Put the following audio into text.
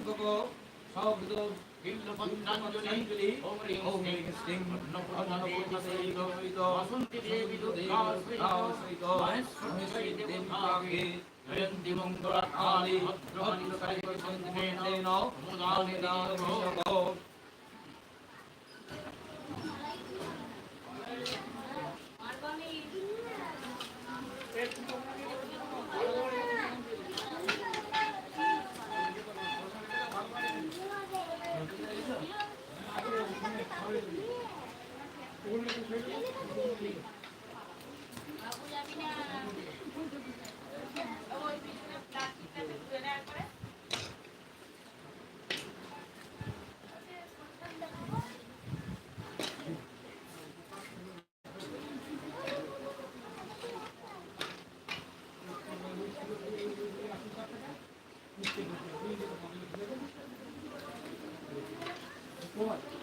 শঙ্কক শব্দ বিল্লপত্রাঞ্জলি ওম ওম হ্রিং শ্রীং অন্নপূর্ণা দেবী অন্নপূর্ণা দেবী সহিত সহিত বাসন্তী দেবী দুর্গা মহেশ্বরী দেবী জয়ন্তী মঙ্গলা কালী ভদ্রকালী কালী বসন্তেন মুদানি দানভো বাবু Thank you. What?